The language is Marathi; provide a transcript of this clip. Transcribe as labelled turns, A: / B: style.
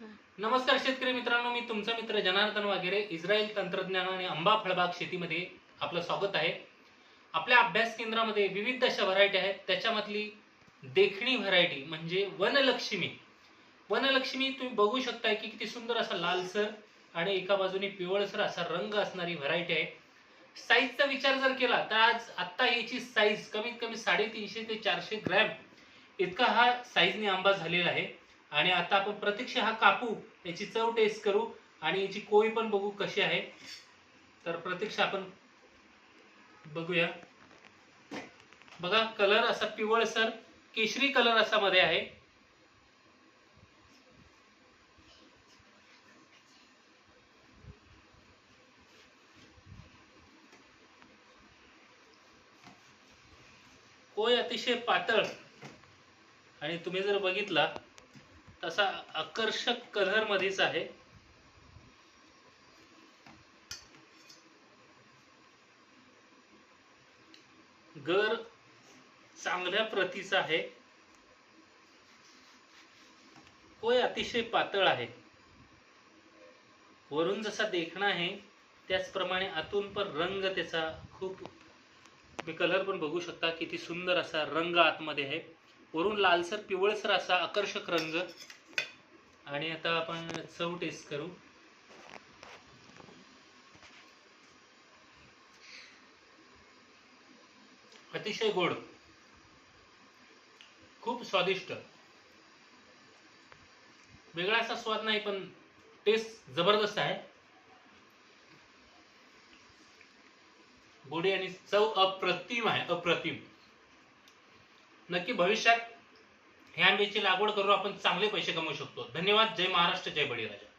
A: नमस्कार शेतकरी मित्रांनो मी तुमचा मित्र जनार्दन वागेरे इस्रायल तंत्रज्ञान आणि आंबा फळबाग शेतीमध्ये आपलं स्वागत आहे. आपल्या अभ्यास केंद्रामध्ये विविध अशा व्हरायटी आहेत त्याच्यामधली देखणी व्हरायटी म्हणजे वनलक्ष्मी. वनलक्ष्मी तुम्ही बघू शकताय की किती सुंदर असा लालसर आणि एका बाजूने पिवळसर असा रंग असणारी व्हरायटी आहे. साईजचा विचार जर केला तर आज आत्ता याची साईज कमीत कमी साडेतीनशे ते चारशे ग्रॅम इतका हा साईजने आंबा झालेला आहे. आणि आता आपण प्रत्यक्ष हा कापू याची चव टेस्ट करू आणि याची कोई पण बघू कशी आहे. तर प्रत्यक्ष आपण बघूया. बघा कलर असा पिवळसर केशरी कलर असा मध्ये आहे. कोय अतिशय पातळ. आणि तुम्ही जर बघितला तसा आकर्षक कलर मध्येच आहे. गर चांगल्या प्रतीचा आहे. होय अतिशय पातळ आहे. वरून जसा देखणं आहे त्याचप्रमाणे आतून पण रंग त्याचा खूप तुम्ही कलर पण बघू शकता किती सुंदर असा रंग आतमध्ये आहे. वरून लालसर पिवळसर असा आकर्षक रंग. आणि आता आपण चव टेस्ट करू. अतिशय गोड. खूप स्वादिष्ट. वेगळा असा स्वाद नाही पण टेस्ट जबरदस्त आहे. गोडी आणि चव अप्रतिम आहे अप्रतिम. नक्की भविष्यात ह्या आंब्याची लागवड करून आपण चांगले पैसे कमवू शकतो. धन्यवाद. जय महाराष्ट्र जय बळीराजा.